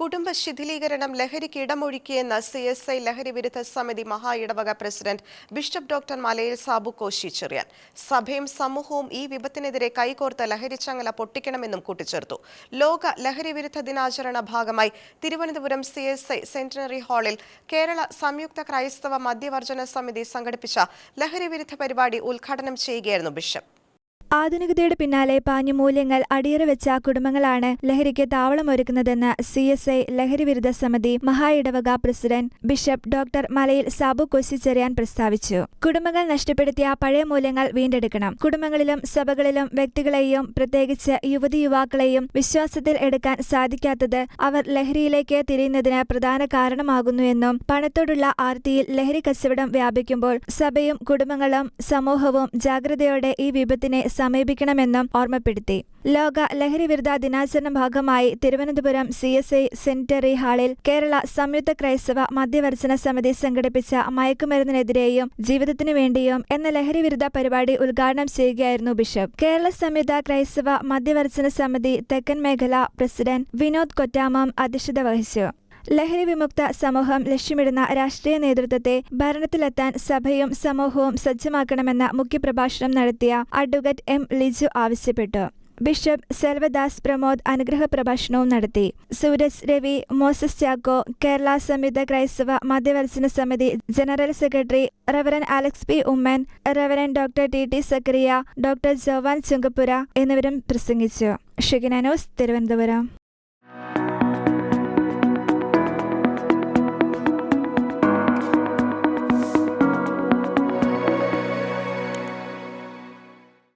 കുടുംബ ശിഥിലീകരണം ലഹരിക്ക് ഇടമൊഴുക്കിയെന്ന് C S I ലഹരി വിരുദ്ധ സമിതി മഹാ ഇടവക പ്രസിഡന്റ് ബിഷപ്പ് ഡോക്ടർ മലയിൽ സാബു കോശി ചെറിയാൻ. സഭയും സമൂഹവും ഈ വിപത്തിനെതിരെ കൈകോർത്ത് ലഹരി ചങ്ങല പൊട്ടിക്കണമെന്നും കൂട്ടിച്ചേർത്തു. ലോക ലഹരി വിരുദ്ധ ദിനാചരണ ഭാഗമായി Thiruvananthapuram C S I centenary ഹാളിൽ കേരള സംയുക്ത ക്രൈസ്തവ മദ്യവർജന സമിതി സംഘടിപ്പിച്ച ലഹരി വിരുദ്ധ പരിപാടി ഉദ്ഘാടനം ചെയ്യുകയായിരുന്നു ബിഷപ്പ്. ആധുനികതയുടെ പിന്നാലെ പാഞ്ഞു മൂല്യങ്ങൾ അടിയറ വെച്ച കുടുംബങ്ങളാണ് ലഹരിക്ക് താവളമൊരുക്കുന്നതെന്ന് സി എസ് ഐ ലഹരി വിരുദ്ധ സമിതി മഹാ ഇടവക പ്രസിഡന്റ് ബിഷപ്പ് ഡോക്ടർ മലയിൽ സാബു കൊശിച്ചെറിയാൻ പ്രസ്താവിച്ചു. കുടുംബങ്ങൾ നഷ്ടപ്പെടുത്തിയ പഴയ മൂല്യങ്ങൾ വീണ്ടെടുക്കണം. കുടുംബങ്ങളിലും സഭകളിലും വ്യക്തികളെയും പ്രത്യേകിച്ച് യുവതി യുവാക്കളെയും വിശ്വാസത്തിൽ എടുക്കാൻ സാധിക്കാത്തത് അവർ ലഹരിയിലേക്ക് തിരിയുന്നതിന് പ്രധാന കാരണമാകുന്നു എന്നും പണത്തോടുള്ള ആർത്തിയിൽ ലഹരി കച്ചവടം വ്യാപിക്കുമ്പോൾ സഭയും കുടുംബങ്ങളും സമൂഹവും ജാഗ്രതയോടെ ഈ വിപത്തിനെ സമീപിക്കണമെന്നും ഓർമ്മപ്പെടുത്തി. ലോക ലഹരി വിരുദ്ധ ദിനാചരണ ഭാഗമായി തിരുവനന്തപുരം സി എസ് ഐ സെന്ററി ഹാളിൽ കേരള സംയുക്ത ക്രൈസ്തവ മദ്യവർജന സമിതി സംഘടിപ്പിച്ച മയക്കുമരുന്നിനെതിരെയും ജീവിതത്തിനു വേണ്ടിയും എന്ന ലഹരി വിരുദ്ധ പരിപാടി ഉദ്ഘാടനം ചെയ്യുകയായിരുന്നു ബിഷപ്പ്. കേരള സംയുക്ത ക്രൈസ്തവ മദ്യവർജന സമിതി തെക്കൻ മേഖല പ്രസിഡന്റ് വിനോദ് കൊറ്റാമം അധ്യക്ഷത വഹിച്ചു. ലഹരി വിമുക്ത സമൂഹം ലക്ഷ്യമിടുന്ന രാഷ്ട്രീയ നേതൃത്വത്തെ ഭരണത്തിലെത്താൻ സഭയും സമൂഹവും സജ്ജമാക്കണമെന്ന മുഖ്യപ്രഭാഷണം നടത്തിയ അഡ്വക്കേറ്റ് എം ലിജു ആവശ്യപ്പെട്ടു. ബിഷപ്പ് സെൽവദാസ് പ്രമോദ് അനുഗ്രഹ പ്രഭാഷണവും നടത്തി. സൂരജ് രവി മോസസ് ചാക്കോ കേരള സംയുക്ത ക്രൈസ്തവ മദ്യവത്സന സമിതി general secretary reverend Alex P Oommen reverend doctor T T Zacharia doctor Jawan Chunkappura എന്നിവരും പ്രസംഗിച്ചു. ഷിഗിന ന്യൂസ് തിരുവനന്തപുരം.